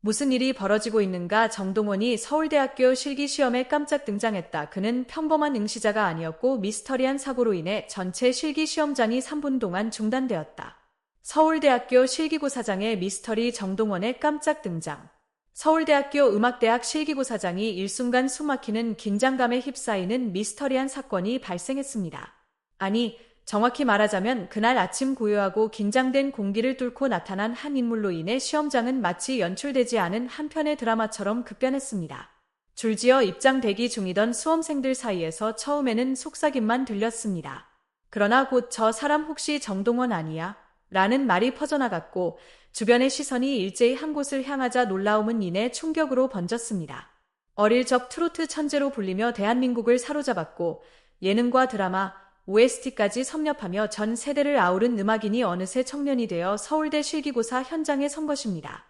무슨 일이 벌어지고 있는가 정동원이 서울대학교 실기시험에 깜짝 등장했다. 그는 평범한 응시자가 아니었고 미스터리한 사고로 인해 전체 실기시험장이 3분 동안 중단되었다. 서울대학교 실기고사장의 미스터리 정동원의 깜짝 등장. 서울대학교 음악대학 실기고사장이 일순간 숨막히는 긴장감에 휩싸이는 미스터리한 사건이 발생했습니다. 아니, 정확히 말하자면 그날 아침 고요하고 긴장된 공기를 뚫고 나타난 한 인물로 인해 시험장은 마치 연출되지 않은 한 편의 드라마처럼 급변했습니다. 줄지어 입장 대기 중이던 수험생들 사이에서 처음에는 속삭임만 들렸습니다. 그러나 곧 저 사람 혹시 정동원 아니야? 라는 말이 퍼져나갔고 주변의 시선이 일제히 한 곳을 향하자 놀라움은 이내 충격으로 번졌습니다. 어릴 적 트로트 천재로 불리며 대한민국을 사로잡았고 예능과 드라마, OST까지 섭렵하며 전 세대를 아우른 음악인이 어느새 청년이 되어 서울대 실기고사 현장에 선 것입니다.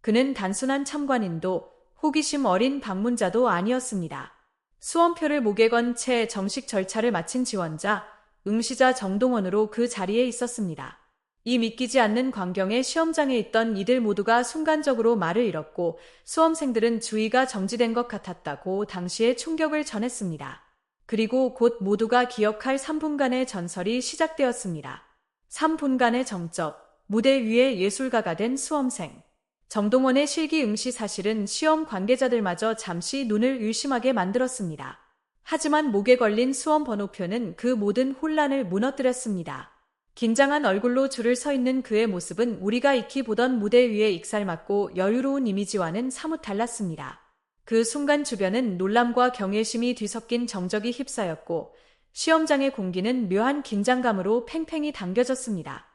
그는 단순한 참관인도 호기심 어린 방문자도 아니었습니다. 수험표를 목에 건 채 정식 절차를 마친 지원자, 응시자 정동원으로 그 자리에 있었습니다. 이 믿기지 않는 광경에 시험장에 있던 이들 모두가 순간적으로 말을 잃었고 수험생들은 주의가 정지된 것 같았다고 당시의 충격을 전했습니다. 그리고 곧 모두가 기억할 3분간의 전설이 시작되었습니다. 3분간의 정적, 무대 위에 예술가가 된 수험생. 정동원의 실기 응시 사실은 시험 관계자들마저 잠시 눈을 의심하게 만들었습니다. 하지만 목에 걸린 수험 번호표는 그 모든 혼란을 무너뜨렸습니다. 긴장한 얼굴로 줄을 서 있는 그의 모습은 우리가 익히 보던 무대 위에 익살맞고 여유로운 이미지와는 사뭇 달랐습니다. 그 순간 주변은 놀람과 경외심이 뒤섞인 정적이 휩싸였고 시험장의 공기는 묘한 긴장감으로 팽팽히 당겨졌습니다.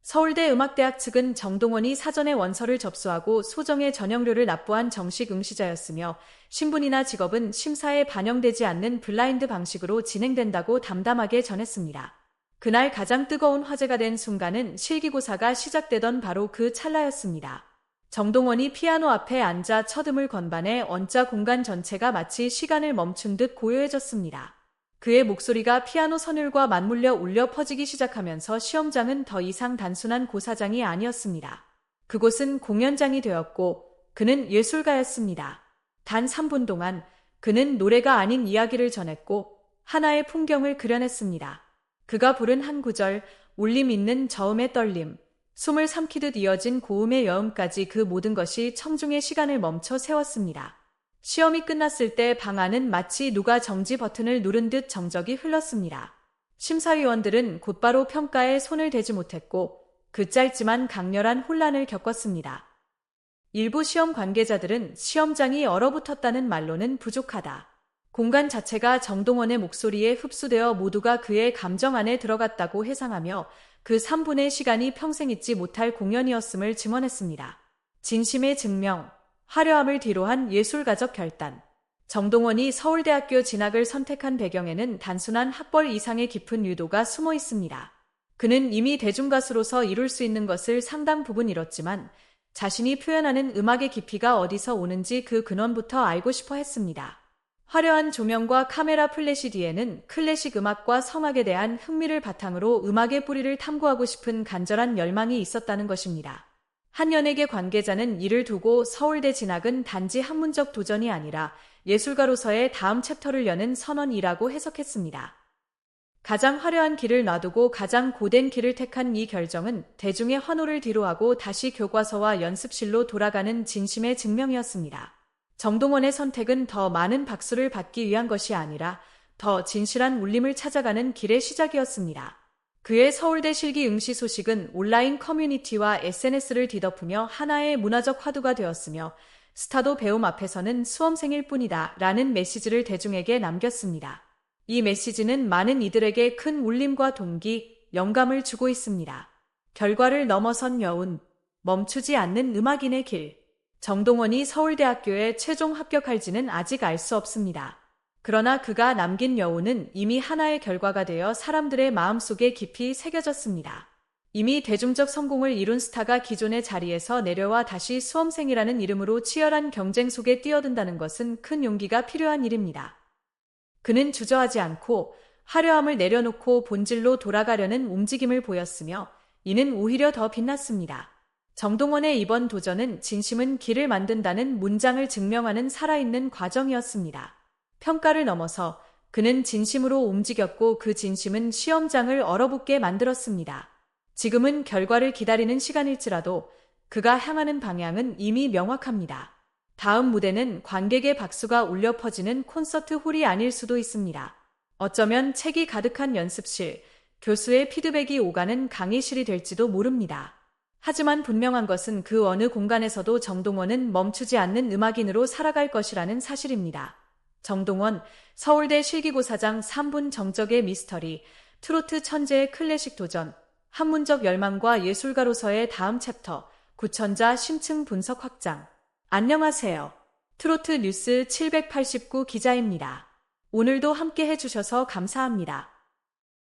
서울대 음악대학 측은 정동원이 사전에 원서를 접수하고 소정의 전형료를 납부한 정식 응시자였으며 신분이나 직업은 심사에 반영되지 않는 블라인드 방식으로 진행된다고 담담하게 전했습니다. 그날 가장 뜨거운 화제가 된 순간은 실기고사가 시작되던 바로 그 찰나였습니다. 정동원이 피아노 앞에 앉아 첫음을 건반해 언자 공간 전체가 마치 시간을 멈춘 듯 고요해졌습니다. 그의 목소리가 피아노 선율과 맞물려 울려 퍼지기 시작하면서 시험장은 더 이상 단순한 고사장이 아니었습니다. 그곳은 공연장이 되었고 그는 예술가였습니다. 단 3분 동안 그는 노래가 아닌 이야기를 전했고 하나의 풍경을 그려냈습니다. 그가 부른 한 구절, 울림 있는 저음의 떨림, 숨을 삼키듯 이어진 고음의 여음까지 그 모든 것이 청중의 시간을 멈춰 세웠습니다. 시험이 끝났을 때 방 안은 마치 누가 정지 버튼을 누른 듯 정적이 흘렀습니다. 심사위원들은 곧바로 평가에 손을 대지 못했고 그 짧지만 강렬한 혼란을 겪었습니다. 일부 시험 관계자들은 시험장이 얼어붙었다는 말로는 부족하다. 공간 자체가 정동원의 목소리에 흡수되어 모두가 그의 감정 안에 들어갔다고 해상하며 그 3분의 시간이 평생 잊지 못할 공연이었음을 증언했습니다. 진심의 증명, 화려함을 뒤로한 예술가적 결단. 정동원이 서울대학교 진학을 선택한 배경에는 단순한 학벌 이상의 깊은 유도가 숨어 있습니다. 그는 이미 대중가수로서 이룰 수 있는 것을 상당 부분 이뤘지만 자신이 표현하는 음악의 깊이가 어디서 오는지 그 근원부터 알고 싶어 했습니다. 화려한 조명과 카메라 플래시 뒤에는 클래식 음악과 성악에 대한 흥미를 바탕으로 음악의 뿌리를 탐구하고 싶은 간절한 열망이 있었다는 것입니다. 한 연예계 관계자는 이를 두고 서울대 진학은 단지 학문적 도전이 아니라 예술가로서의 다음 챕터를 여는 선언이라고 해석했습니다. 가장 화려한 길을 놔두고 가장 고된 길을 택한 이 결정은 대중의 환호를 뒤로하고 다시 교과서와 연습실로 돌아가는 진심의 증명이었습니다. 정동원의 선택은 더 많은 박수를 받기 위한 것이 아니라 더 진실한 울림을 찾아가는 길의 시작이었습니다. 그의 서울대 실기 응시 소식은 온라인 커뮤니티와 SNS를 뒤덮으며 하나의 문화적 화두가 되었으며 스타도 배움 앞에서는 수험생일 뿐이다 라는 메시지를 대중에게 남겼습니다. 이 메시지는 많은 이들에게 큰 울림과 동기, 영감을 주고 있습니다. 결과를 넘어선 여운, 멈추지 않는 음악인의 길. 정동원이 서울대학교에 최종 합격할지는 아직 알 수 없습니다. 그러나 그가 남긴 여운은 이미 하나의 결과가 되어 사람들의 마음속에 깊이 새겨졌습니다. 이미 대중적 성공을 이룬 스타가 기존의 자리에서 내려와 다시 수험생이라는 이름으로 치열한 경쟁 속에 뛰어든다는 것은 큰 용기가 필요한 일입니다. 그는 주저하지 않고 화려함을 내려놓고 본질로 돌아가려는 움직임을 보였으며 이는 오히려 더 빛났습니다. 정동원의 이번 도전은 진심은 길을 만든다는 문장을 증명하는 살아있는 과정이었습니다. 평가를 넘어서 그는 진심으로 움직였고 그 진심은 시험장을 얼어붙게 만들었습니다. 지금은 결과를 기다리는 시간일지라도 그가 향하는 방향은 이미 명확합니다. 다음 무대는 관객의 박수가 울려 퍼지는 콘서트 홀이 아닐 수도 있습니다. 어쩌면 책이 가득한 연습실, 교수의 피드백이 오가는 강의실이 될지도 모릅니다. 하지만 분명한 것은 그 어느 공간에서도 정동원은 멈추지 않는 음악인으로 살아갈 것이라는 사실입니다. 정동원, 서울대 실기고사장 3분 정적의 미스터리, 트로트 천재의 클래식 도전, 한문적 열망과 예술가로서의 다음 챕터, 구천자 심층 분석 확장. 안녕하세요. 트로트 뉴스 789 기자입니다. 오늘도 함께 해주셔서 감사합니다.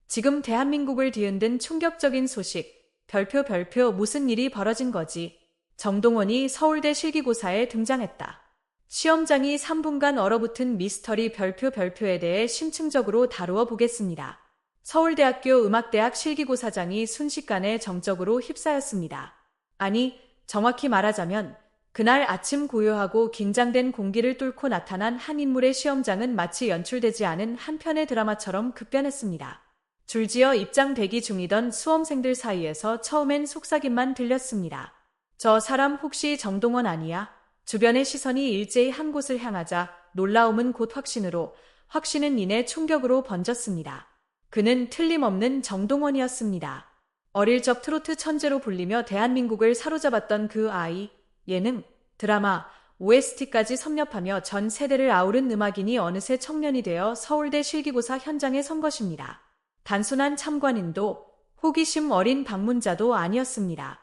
지금 대한민국을 뒤흔든 충격적인 소식. 별표 별표 무슨 일이 벌어진 거지. 정동원이 서울대 실기고사에 등장했다. 시험장이 3분간 얼어붙은 미스터리 별표 별표에 대해 심층적으로 다루어 보겠습니다. 서울대학교 음악대학 실기고사장이 순식간에 정적으로 휩싸였습니다. 아니, 정확히 말하자면 그날 아침 고요하고 긴장된 공기를 뚫고 나타난 한 인물의 시험장은 마치 연출되지 않은 한 편의 드라마처럼 급변했습니다. 줄지어 입장 대기 중이던 수험생들 사이에서 처음엔 속삭임만 들렸습니다. 저 사람 혹시 정동원 아니야? 주변의 시선이 일제히 한 곳을 향하자 놀라움은 곧 확신으로, 확신은 이내 충격으로 번졌습니다. 그는 틀림없는 정동원이었습니다. 어릴 적 트로트 천재로 불리며 대한민국을 사로잡았던 그 아이, 예능, 드라마, OST까지 섭렵하며 전 세대를 아우른 음악인이 어느새 청년이 되어 서울대 실기고사 현장에 선 것입니다. 단순한 참관인도 호기심 어린 방문자도 아니었습니다.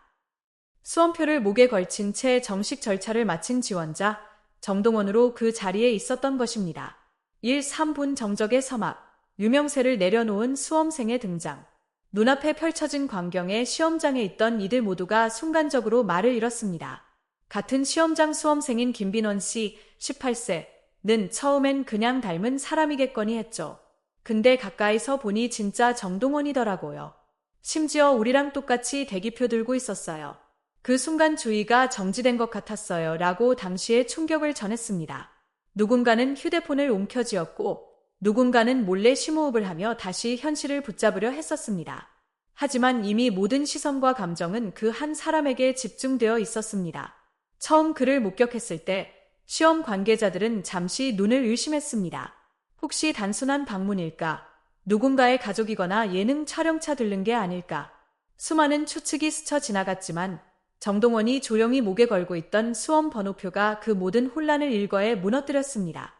수험표를 목에 걸친 채 정식 절차를 마친 지원자 정동원으로 그 자리에 있었던 것입니다. 1, 3분 정적의 서막, 유명세를 내려놓은 수험생의 등장. 눈앞에 펼쳐진 광경에 시험장에 있던 이들 모두가 순간적으로 말을 잃었습니다. 같은 시험장 수험생인 김빈원 씨 18세 는 처음엔 그냥 닮은 사람이겠거니 했죠. 근데 가까이서 보니 진짜 정동원이더라고요. 심지어 우리랑 똑같이 대기표 들고 있었어요. 그 순간 주의가 정지된 것 같았어요. 라고 당시에 충격을 전했습니다. 누군가는 휴대폰을 움켜쥐었고 누군가는 몰래 심호흡을 하며 다시 현실을 붙잡으려 했었습니다. 하지만 이미 모든 시선과 감정은 그 한 사람에게 집중되어 있었습니다. 처음 그를 목격했을 때 시험 관계자들은 잠시 눈을 의심했습니다. 혹시 단순한 방문일까? 누군가의 가족이거나 예능 촬영차 들른 게 아닐까? 수많은 추측이 스쳐 지나갔지만 정동원이 조용히 목에 걸고 있던 수험 번호표가 그 모든 혼란을 일거에 무너뜨렸습니다.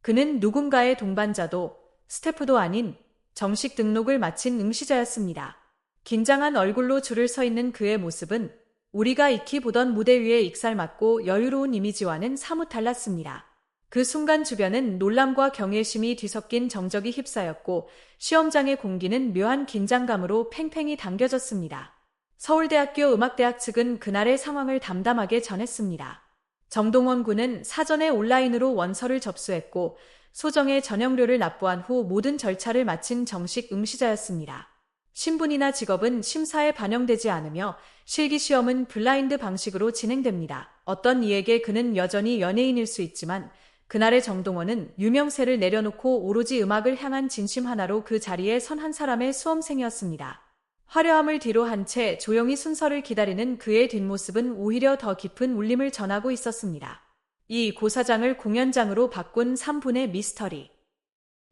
그는 누군가의 동반자도 스태프도 아닌 정식 등록을 마친 응시자였습니다. 긴장한 얼굴로 줄을 서 있는 그의 모습은 우리가 익히 보던 무대 위에 익살맞고 여유로운 이미지와는 사뭇 달랐습니다. 그 순간 주변은 놀람과 경외심이 뒤섞인 정적이 휩싸였고 시험장의 공기는 묘한 긴장감으로 팽팽히 당겨졌습니다. 서울대학교 음악대학 측은 그날의 상황을 담담하게 전했습니다. 정동원 군은 사전에 온라인으로 원서를 접수했고 소정의 전형료를 납부한 후 모든 절차를 마친 정식 응시자였습니다. 신분이나 직업은 심사에 반영되지 않으며 실기시험은 블라인드 방식으로 진행됩니다. 어떤 이에게 그는 여전히 연예인일 수 있지만 그날의 정동원은 유명세를 내려놓고 오로지 음악을 향한 진심 하나로 그 자리에 선 한 사람의 수험생이었습니다. 화려함을 뒤로 한 채 조용히 순서를 기다리는 그의 뒷모습은 오히려 더 깊은 울림을 전하고 있었습니다. 이 고사장을 공연장으로 바꾼 3분의 미스터리.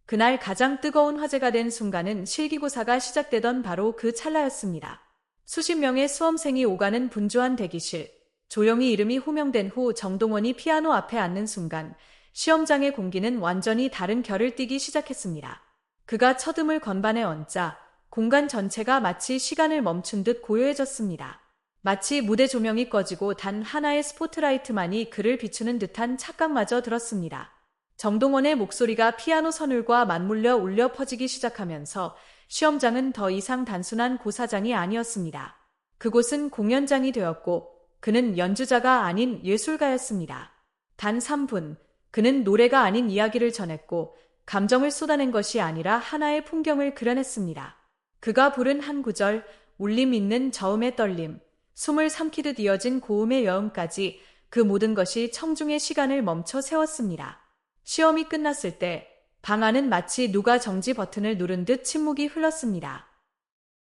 그날 가장 뜨거운 화제가 된 순간은 실기고사가 시작되던 바로 그 찰나였습니다. 수십 명의 수험생이 오가는 분주한 대기실. 조용히 이름이 호명된 후 정동원이 피아노 앞에 앉는 순간 시험장의 공기는 완전히 다른 결을 띠기 시작했습니다. 그가 첫음을 건반에 얹자 공간 전체가 마치 시간을 멈춘 듯 고요해졌습니다. 마치 무대 조명이 꺼지고 단 하나의 스포트라이트만이 그를 비추는 듯한 착각마저 들었습니다. 정동원의 목소리가 피아노 선율과 맞물려 울려 퍼지기 시작하면서 시험장은 더 이상 단순한 고사장이 아니었습니다. 그곳은 공연장이 되었고 그는 연주자가 아닌 예술가였습니다. 단 3분, 그는 노래가 아닌 이야기를 전했고 감정을 쏟아낸 것이 아니라 하나의 풍경을 그려냈습니다. 그가 부른 한 구절, 울림 있는 저음의 떨림, 숨을 삼키듯 이어진 고음의 여음까지 그 모든 것이 청중의 시간을 멈춰 세웠습니다. 시험이 끝났을 때 방 안은 마치 누가 정지 버튼을 누른 듯 침묵이 흘렀습니다.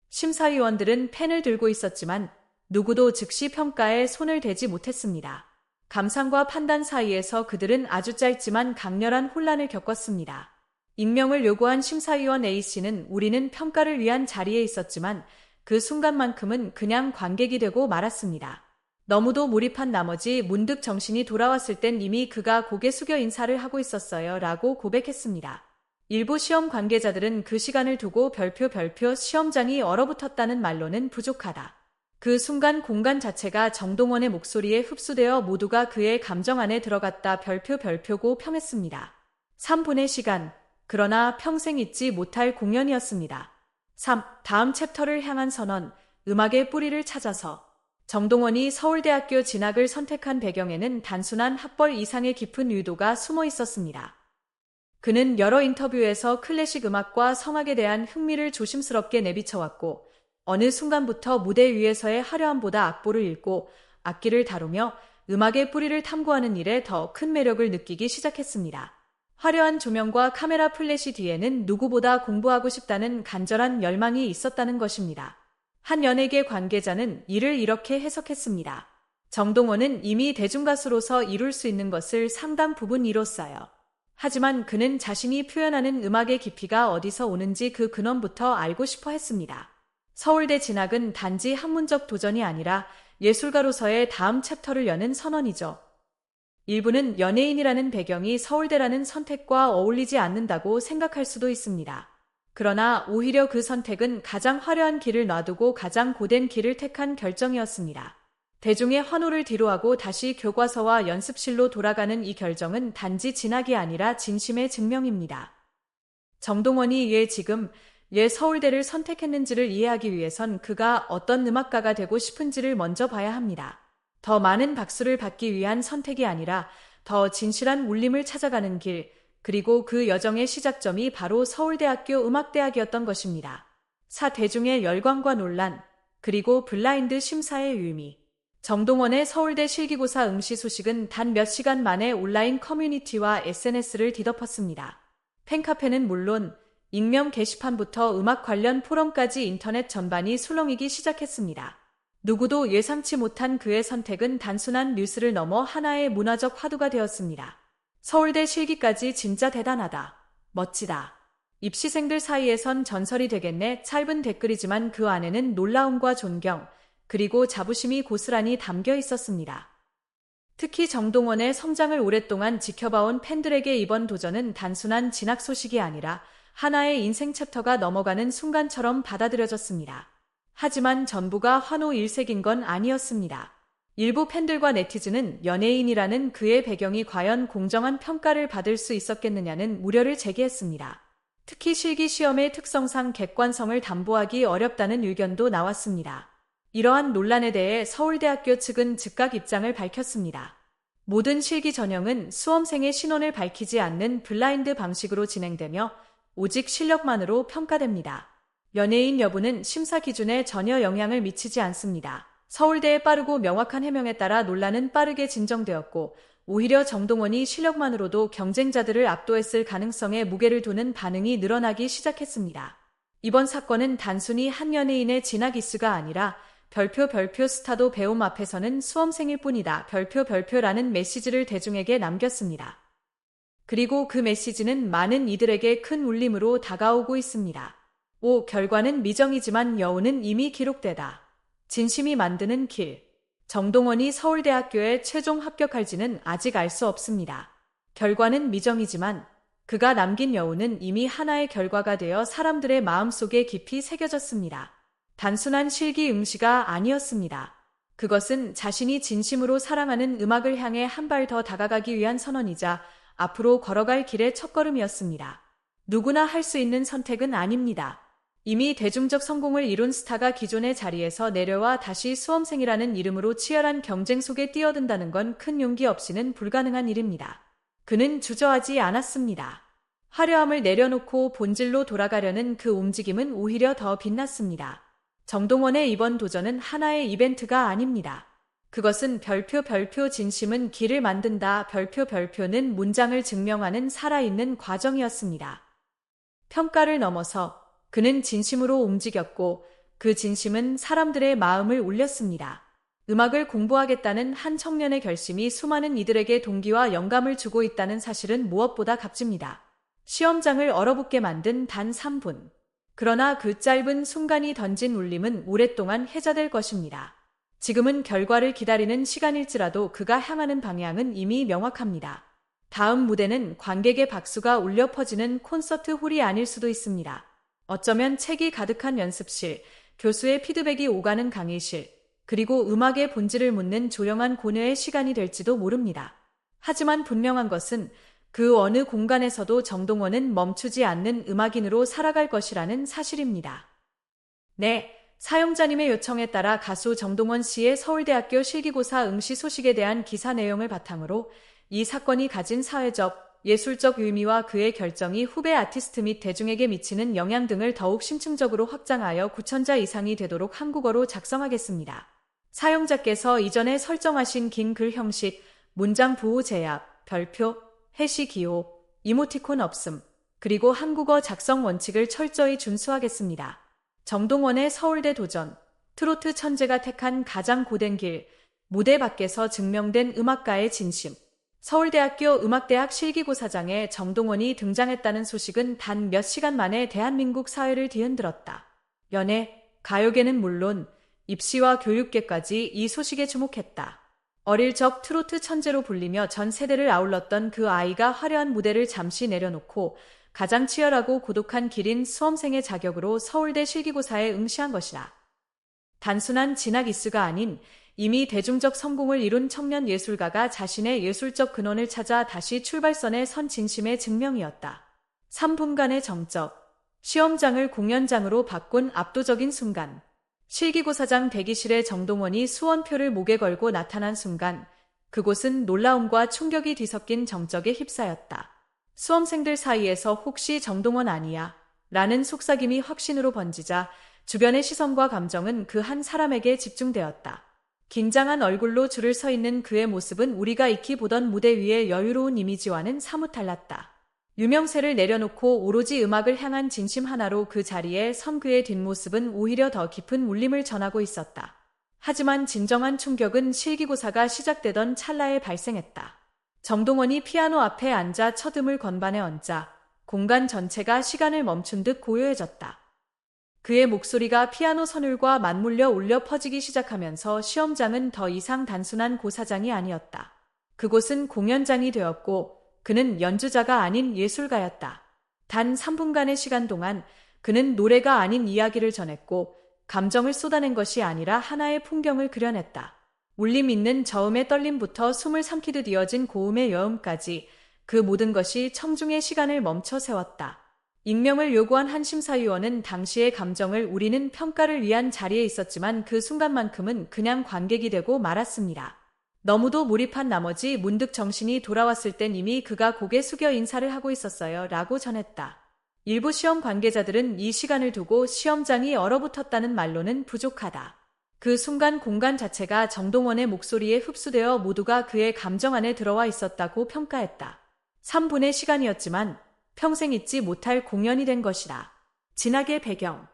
심사위원들은 펜을 들고 있었지만 누구도 즉시 평가에 손을 대지 못했습니다. 감상과 판단 사이에서 그들은 아주 짧지만 강렬한 혼란을 겪었습니다. 임명을 요구한 심사위원 A씨는 우리는 평가를 위한 자리에 있었지만 그 순간만큼은 그냥 관객이 되고 말았습니다. 너무도 몰입한 나머지 문득 정신이 돌아왔을 땐 이미 그가 고개 숙여 인사를 하고 있었어요 라고 고백했습니다. 일부 시험 관계자들은 그 시간을 두고 별표 별표 시험장이 얼어붙었다는 말로는 부족하다. 그 순간 공간 자체가 정동원의 목소리에 흡수되어 모두가 그의 감정 안에 들어갔다 별표 별표고 평했습니다. 3분의 시간, 그러나 평생 잊지 못할 공연이었습니다. 3. 다음 챕터를 향한 선언, 음악의 뿌리를 찾아서 정동원이 서울대학교 진학을 선택한 배경에는 단순한 학벌 이상의 깊은 의도가 숨어 있었습니다. 그는 여러 인터뷰에서 클래식 음악과 성악에 대한 흥미를 조심스럽게 내비쳐왔고 어느 순간부터 무대 위에서의 화려함보다 악보를 읽고 악기를 다루며 음악의 뿌리를 탐구하는 일에 더 큰 매력을 느끼기 시작했습니다. 화려한 조명과 카메라 플래시 뒤에는 누구보다 공부하고 싶다는 간절한 열망이 있었다는 것입니다. 한 연예계 관계자는 이를 이렇게 해석했습니다. 정동원은 이미 대중가수로서 이룰 수 있는 것을 상당 부분 이뤘어요. 하지만 그는 자신이 표현하는 음악의 깊이가 어디서 오는지 그 근원부터 알고 싶어 했습니다. 서울대 진학은 단지 학문적 도전이 아니라 예술가로서의 다음 챕터를 여는 선언이죠. 일부는 연예인이라는 배경이 서울대라는 선택과 어울리지 않는다고 생각할 수도 있습니다. 그러나 오히려 그 선택은 가장 화려한 길을 놔두고 가장 고된 길을 택한 결정이었습니다. 대중의 환호를 뒤로하고 다시 교과서와 연습실로 돌아가는 이 결정은 단지 진학이 아니라 진심의 증명입니다. 정동원이 왜 지금 예 서울대를 선택했는지를 이해하기 위해선 그가 어떤 음악가가 되고 싶은지를 먼저 봐야 합니다. 더 많은 박수를 받기 위한 선택이 아니라 더 진실한 울림을 찾아가는 길, 그리고 그 여정의 시작점이 바로 서울대학교 음악대학이었던 것입니다. 사 대중의 열광과 논란, 그리고 블라인드 심사의 의미. 정동원의 서울대 실기고사 응시 소식은 단 몇 시간 만에 온라인 커뮤니티와 SNS를 뒤덮었습니다. 팬카페는 물론 익명 게시판부터 음악 관련 포럼까지 인터넷 전반이 술렁이기 시작했습니다. 누구도 예상치 못한 그의 선택은 단순한 뉴스를 넘어 하나의 문화적 화두가 되었습니다. 서울대 실기까지 진짜 대단하다. 멋지다. 입시생들 사이에선 전설이 되겠네 짧은 댓글이지만 그 안에는 놀라움과 존경, 그리고 자부심이 고스란히 담겨 있었습니다. 특히 정동원의 성장을 오랫동안 지켜봐온 팬들에게 이번 도전은 단순한 진학 소식이 아니라 하나의 인생 챕터가 넘어가는 순간처럼 받아들여졌습니다. 하지만 전부가 환호 일색인 건 아니었습니다. 일부 팬들과 네티즌은 연예인이라는 그의 배경이 과연 공정한 평가를 받을 수 있었겠느냐는 우려를 제기했습니다. 특히 실기 시험의 특성상 객관성을 담보하기 어렵다는 의견도 나왔습니다. 이러한 논란에 대해 서울대학교 측은 즉각 입장을 밝혔습니다. 모든 실기 전형은 수험생의 신원을 밝히지 않는 블라인드 방식으로 진행되며 오직 실력만으로 평가됩니다. 연예인 여부는 심사 기준에 전혀 영향을 미치지 않습니다. 서울대의 빠르고 명확한 해명에 따라 논란은 빠르게 진정되었고 오히려 정동원이 실력만으로도 경쟁자들을 압도했을 가능성에 무게를 두는 반응이 늘어나기 시작했습니다. 이번 사건은 단순히 한 연예인의 진학 이슈가 아니라 별표 별표 스타도 배움 앞에서는 수험생일 뿐이다. 별표 별표라는 메시지를 대중에게 남겼습니다. 그리고 그 메시지는 많은 이들에게 큰 울림으로 다가오고 있습니다. 5. 결과는 미정이지만 여우는 이미 기록되다. 진심이 만드는 길. 정동원이 서울대학교에 최종 합격할지는 아직 알 수 없습니다. 결과는 미정이지만 그가 남긴 여우는 이미 하나의 결과가 되어 사람들의 마음속에 깊이 새겨졌습니다. 단순한 실기 응시가 아니었습니다. 그것은 자신이 진심으로 사랑하는 음악을 향해 한 발 더 다가가기 위한 선언이자 앞으로 걸어갈 길의 첫걸음이었습니다. 누구나 할 수 있는 선택은 아닙니다. 이미 대중적 성공을 이룬 스타가 기존의 자리에서 내려와 다시 수험생이라는 이름으로 치열한 경쟁 속에 뛰어든다는 건 큰 용기 없이는 불가능한 일입니다. 그는 주저하지 않았습니다. 화려함을 내려놓고 본질로 돌아가려는 그 움직임은 오히려 더 빛났습니다. 정동원의 이번 도전은 하나의 이벤트가 아닙니다. 그것은 별표 별표 진심은 길을 만든다 별표 별표는 문장을 증명하는 살아있는 과정이었습니다. 평가를 넘어서 그는 진심으로 움직였고 그 진심은 사람들의 마음을 울렸습니다. 음악을 공부하겠다는 한 청년의 결심이 수많은 이들에게 동기와 영감을 주고 있다는 사실은 무엇보다 값집니다. 시험장을 얼어붙게 만든 단 3분. 그러나 그 짧은 순간이 던진 울림은 오랫동안 해자될 것입니다. 지금은 결과를 기다리는 시간일지라도 그가 향하는 방향은 이미 명확합니다. 다음 무대는 관객의 박수가 울려 퍼지는 콘서트 홀이 아닐 수도 있습니다. 어쩌면 책이 가득한 연습실, 교수의 피드백이 오가는 강의실, 그리고 음악의 본질을 묻는 조용한 고뇌의 시간이 될지도 모릅니다. 하지만 분명한 것은 그 어느 공간에서도 정동원은 멈추지 않는 음악인으로 살아갈 것이라는 사실입니다. 네, 사용자님의 요청에 따라 가수 정동원 씨의 서울대학교 실기고사 응시 소식에 대한 기사 내용을 바탕으로 이 사건이 가진 사회적, 예술적 의미와 그의 결정이 후배 아티스트 및 대중에게 미치는 영향 등을 더욱 심층적으로 확장하여 9천자 이상이 되도록 한국어로 작성하겠습니다. 사용자께서 이전에 설정하신 긴 글 형식, 문장 부호 제약, 별표, 해시 기호, 이모티콘 없음, 그리고 한국어 작성 원칙을 철저히 준수하겠습니다. 정동원의 서울대 도전, 트로트 천재가 택한 가장 고된 길, 무대 밖에서 증명된 음악가의 진심, 서울대학교 음악대학 실기고사장에 정동원이 등장했다는 소식은 단 몇 시간 만에 대한민국 사회를 뒤흔들었다. 연애, 가요계는 물론 입시와 교육계까지 이 소식에 주목했다. 어릴 적 트로트 천재로 불리며 전 세대를 아울렀던 그 아이가 화려한 무대를 잠시 내려놓고 가장 치열하고 고독한 길인 수험생의 자격으로 서울대 실기고사에 응시한 것이다. 단순한 진학 이수가 아닌 이미 대중적 성공을 이룬 청년 예술가가 자신의 예술적 근원을 찾아 다시 출발선에 선 진심의 증명이었다. 3분간의 정적, 시험장을 공연장으로 바꾼 압도적인 순간, 실기고사장 대기실에 정동원이 수원표를 목에 걸고 나타난 순간 그곳은 놀라움과 충격이 뒤섞인 정적에 휩싸였다. 수험생들 사이에서 혹시 정동원 아니야? 라는 속삭임이 확신으로 번지자 주변의 시선과 감정은 그 한 사람에게 집중되었다. 긴장한 얼굴로 줄을 서 있는 그의 모습은 우리가 익히 보던 무대 위의 여유로운 이미지와는 사뭇 달랐다. 유명세를 내려놓고 오로지 음악을 향한 진심 하나로 그 자리에 선 그의 뒷모습은 오히려 더 깊은 울림을 전하고 있었다. 하지만 진정한 충격은 실기고사가 시작되던 찰나에 발생했다. 정동원이 피아노 앞에 앉아 첫음을 건반에 얹자 공간 전체가 시간을 멈춘 듯 고요해졌다. 그의 목소리가 피아노 선율과 맞물려 울려 퍼지기 시작하면서 시험장은 더 이상 단순한 고사장이 아니었다. 그곳은 공연장이 되었고 그는 연주자가 아닌 예술가였다. 단 3분간의 시간 동안 그는 노래가 아닌 이야기를 전했고 감정을 쏟아낸 것이 아니라 하나의 풍경을 그려냈다. 울림 있는 저음의 떨림부터 숨을 삼키듯 이어진 고음의 여음까지 그 모든 것이 청중의 시간을 멈춰 세웠다. 익명을 요구한 한 심사위원은 당시의 감정을 우리는 평가를 위한 자리에 있었지만 그 순간만큼은 그냥 관객이 되고 말았습니다. 너무도 몰입한 나머지 문득 정신이 돌아왔을 땐 이미 그가 고개 숙여 인사를 하고 있었어요. 라고 전했다. 일부 시험 관계자들은 이 시간을 두고 시험장이 얼어붙었다는 말로는 부족하다. 그 순간 공간 자체가 정동원의 목소리에 흡수되어 모두가 그의 감정 안에 들어와 있었다고 평가했다. 3분의 시간이었지만 평생 잊지 못할 공연이 된 것이다. 진학의 배경.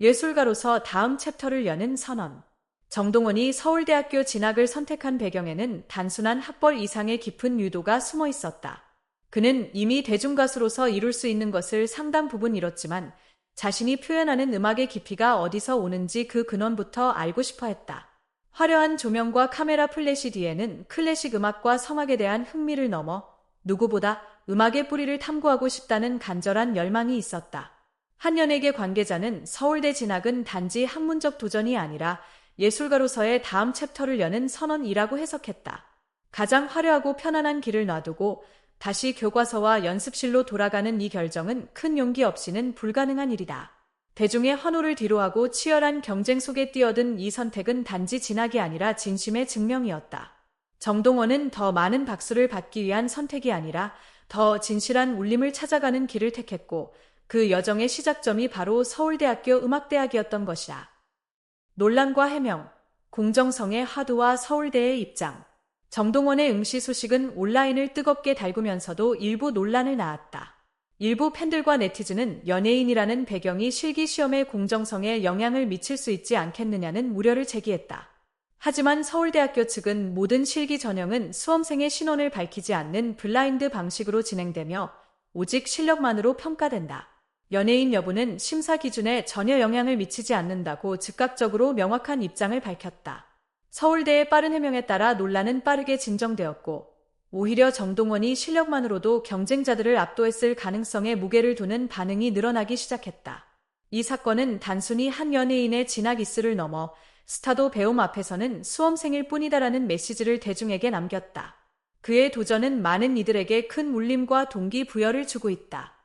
예술가로서 다음 챕터를 여는 선언. 정동원이 서울대학교 진학을 선택한 배경에는 단순한 학벌 이상의 깊은 유도가 숨어 있었다. 그는 이미 대중가수로서 이룰 수 있는 것을 상당 부분 이뤘지만 자신이 표현하는 음악의 깊이가 어디서 오는지 그 근원부터 알고 싶어 했다. 화려한 조명과 카메라 플래시 뒤에는 클래식 음악과 성악에 대한 흥미를 넘어 누구보다 음악의 뿌리를 탐구하고 싶다는 간절한 열망이 있었다. 한연에게 관계자는 서울대 진학은 단지 학문적 도전이 아니라 예술가로서의 다음 챕터를 여는 선언이라고 해석했다. 가장 화려하고 편안한 길을 놔두고 다시 교과서와 연습실로 돌아가는 이 결정은 큰 용기 없이는 불가능한 일이다. 대중의 환호를 뒤로하고 치열한 경쟁 속에 뛰어든 이 선택은 단지 진학이 아니라 진심의 증명이었다. 정동원은 더 많은 박수를 받기 위한 선택이 아니라 더 진실한 울림을 찾아가는 길을 택했고 그 여정의 시작점이 바로 서울대학교 음악대학이었던 것이다. 논란과 해명, 공정성의 화두와 서울대의 입장. 정동원의 응시 소식은 온라인을 뜨겁게 달구면서도 일부 논란을 낳았다. 일부 팬들과 네티즌은 연예인이라는 배경이 실기 시험의 공정성에 영향을 미칠 수 있지 않겠느냐는 우려를 제기했다. 하지만 서울대학교 측은 모든 실기 전형은 수험생의 신원을 밝히지 않는 블라인드 방식으로 진행되며 오직 실력만으로 평가된다. 연예인 여부는 심사 기준에 전혀 영향을 미치지 않는다고 즉각적으로 명확한 입장을 밝혔다. 서울대의 빠른 해명에 따라 논란은 빠르게 진정되었고 오히려 정동원이 실력만으로도 경쟁자들을 압도했을 가능성에 무게를 두는 반응이 늘어나기 시작했다. 이 사건은 단순히 한 연예인의 진학 이스를 넘어 스타도 배움 앞에서는 수험생일 뿐이다라는 메시지를 대중에게 남겼다. 그의 도전은 많은 이들에게 큰 울림과 동기부여를 주고 있다.